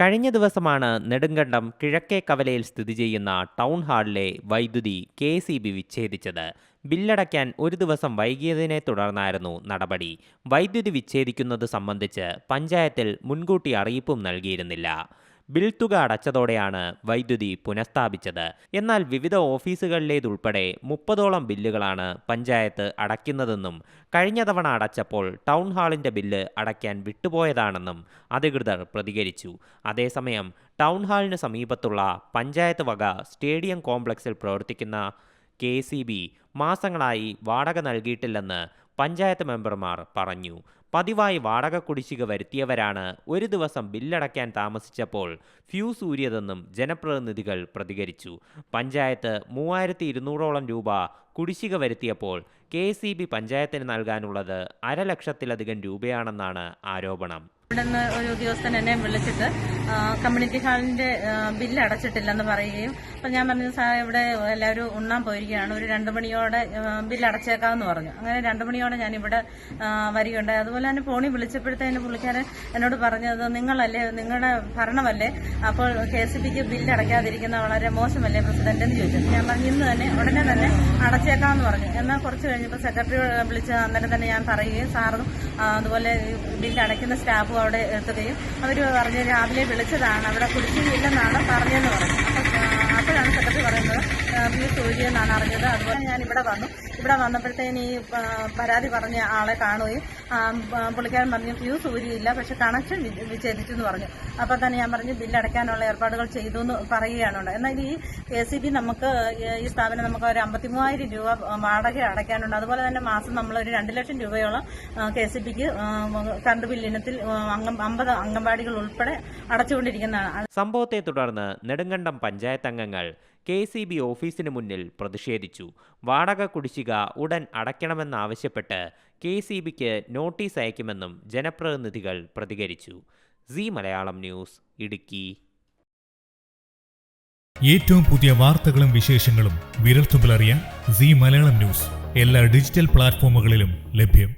കഴിഞ്ഞ ദിവസമാണ് നെടുങ്കണ്ടം കിഴക്കേ കവലയിൽ സ്ഥിതി ചെയ്യുന്ന ടൗൺ ഹാളിലെ വൈദ്യുതി കെ സി ബി വിച്ഛേദിച്ചത്. ബില്ലടയ്ക്കാൻ ഒരു ദിവസം വൈകിയതിനെ തുടർന്നായിരുന്നു നടപടി. വൈദ്യുതി വിച്ഛേദിക്കുന്നത് സംബന്ധിച്ച് പഞ്ചായത്തിൽ മുൻകൂട്ടി അറിയിപ്പും നൽകിയിരുന്നില്ല. ബിൽ തുക അടച്ചതോടെയാണ് വൈദ്യുതി പുനഃസ്ഥാപിച്ചത്. എന്നാൽ വിവിധ ഓഫീസുകളിലേതുൾപ്പെടെ മുപ്പതോളം ബില്ലുകളാണ് പഞ്ചായത്ത് അടയ്ക്കുന്നതെന്നും കഴിഞ്ഞ തവണ അടച്ചപ്പോൾ ടൗൺ ഹാളിന്റെ ബില്ല് അടയ്ക്കാൻ വിട്ടുപോയതാണെന്നും അധികൃതർ പ്രതികരിച്ചു. അതേസമയം ടൗൺ ഹാളിന് സമീപത്തുള്ള പഞ്ചായത്ത് വക സ്റ്റേഡിയം കോംപ്ലക്സിൽ പ്രവർത്തിക്കുന്ന കെ മാസങ്ങളായി വാടക നൽകിയിട്ടില്ലെന്ന് പഞ്ചായത്ത് മെമ്പർമാർ പറഞ്ഞു. പതിവായി വാടക കുടിശ്ശിക വരുത്തിയവരാണ് ഒരു ദിവസം ബില്ലടയ്ക്കാൻ താമസിച്ചപ്പോൾ ഫ്യൂസ് ഊരിയതെന്നും ജനപ്രതിനിധികൾ പ്രതികരിച്ചു. പഞ്ചായത്ത് മൂവായിരത്തി ഇരുന്നൂറോളം രൂപ കുടിശ്ശിക വരുത്തിയപ്പോൾ കെ സി ബി പഞ്ചായത്തിന് നൽകാനുള്ളത് അരലക്ഷത്തിലധികം രൂപയാണെന്നാണ് ആരോപണം. ഇവിടുന്ന് ഒരു ഉദ്യോഗസ്ഥൻ എന്നെ വിളിച്ചിട്ട് കമ്മ്യൂണിറ്റി ഹാളിന്റെ ബില്ല് അടച്ചിട്ടില്ലെന്ന് പറയുകയും അപ്പം ഞാൻ പറഞ്ഞു സാർ ഇവിടെ എല്ലാവരും ഉണ്ണാൻ പോയിരിക്കുകയാണ്. ഒരു രണ്ട് മണിയോടെ ബില്ല് അടച്ചേക്കാമെന്ന് പറഞ്ഞു. അങ്ങനെ രണ്ട് മണിയോടെ ഞാൻ ഇവിടെ വരികയുണ്ടായി. അതുപോലെ തന്നെ ഫോണിൽ വിളിച്ചപ്പോഴത്തേന് പുള്ളിക്കാരൻ എന്നോട് പറഞ്ഞത് നിങ്ങളല്ലേ നിങ്ങളുടെ ഭരണമല്ലേ? അപ്പോൾ കെ എസ് ബിക്ക് ബില്ല് അടയ്ക്കാതിരിക്കുന്ന വളരെ മോശമല്ലേ പ്രസിഡന്റ്? എന്ന് ചോദിച്ചു. ഞാൻ പറഞ്ഞു ഇന്ന് തന്നെ ഉടനെ തന്നെ അടച്ചേക്കാമെന്ന് പറഞ്ഞു. എന്നാൽ കുറച്ച് കഴിഞ്ഞപ്പോൾ സെക്രട്ടറി വിളിച്ച് അന്നേരം തന്നെ ഞാൻ പറയുകയും സാറും അതുപോലെ ബില്ല് അടയ്ക്കുന്ന സ്റ്റാഫും അവിടെ എത്തുകയും അവർ പറഞ്ഞു രാവിലെ വിളിച്ചതാണ്. അവിടെ കുടിശ്ശികയില്ലെന്നാണ് പറഞ്ഞതെന്ന് പറഞ്ഞു. അപ്പം സെക്രട്ടറി പറയുന്നത്. ഫീസ് സൂര്യെന്നാണ് അറിഞ്ഞത്. അതുപോലെ ഞാൻ ഇവിടെ വന്നു. ഇവിടെ വന്നപ്പോഴത്തേന് ഈ പരാതി പറഞ്ഞ ആളെ കാണുകയും പുള്ളിക്കാരൻ പറഞ്ഞു ഫ്യൂസ് ഊരിയില്ല പക്ഷെ കണക്ഷൻ വിച്ഛേദിച്ചു എന്ന് പറഞ്ഞു. അപ്പോൾ തന്നെ ഞാൻ പറഞ്ഞു ബില്ല് അടയ്ക്കാനുള്ള ഏർപ്പാടുകൾ ചെയ്തു എന്ന് പറയുകയാണുണ്ട്. എന്നാൽ ഈ കെ സി ബി നമുക്ക് ഈ സ്ഥാപനം നമുക്ക് ഒരു അമ്പത്തി മൂവായിരം രൂപ വാടക അടയ്ക്കാനുണ്ട്. അതുപോലെ തന്നെ മാസം നമ്മൾ ഒരു രണ്ട് ലക്ഷം രൂപയോളം കെ സി ബിക്ക് കറണ്ട് ബില്ലിനത്തിൽ അമ്പത് അംഗൻവാടികൾ ഉൾപ്പെടെ അടച്ചുകൊണ്ടിരിക്കുന്നതാണ്. സംഭവത്തെ തുടർന്ന് Nedumkandam panchayat K C B ഓഫീസിന് മുന്നിൽ പ്രതിഷേധിച്ചു. വാടക കുടിശ്ശിക ഉടൻ അടയ്ക്കണമെന്നാവശ്യപ്പെട്ട് കെ സി ബിക്ക് നോട്ടീസ് അയക്കുമെന്നും ജനപ്രതിനിധികൾ പ്രതികരിച്ചു. C Malayalam news Idukki. ഏറ്റവും പുതിയ വാർത്തകളും വിശേഷങ്ങളും വിരൽത്തുമ്പിലറിയാൻ സി മലയാളം ന്യൂസ് എല്ലാ ഡിജിറ്റൽ പ്ലാറ്റ്ഫോമുകളിലും ലഭ്യം.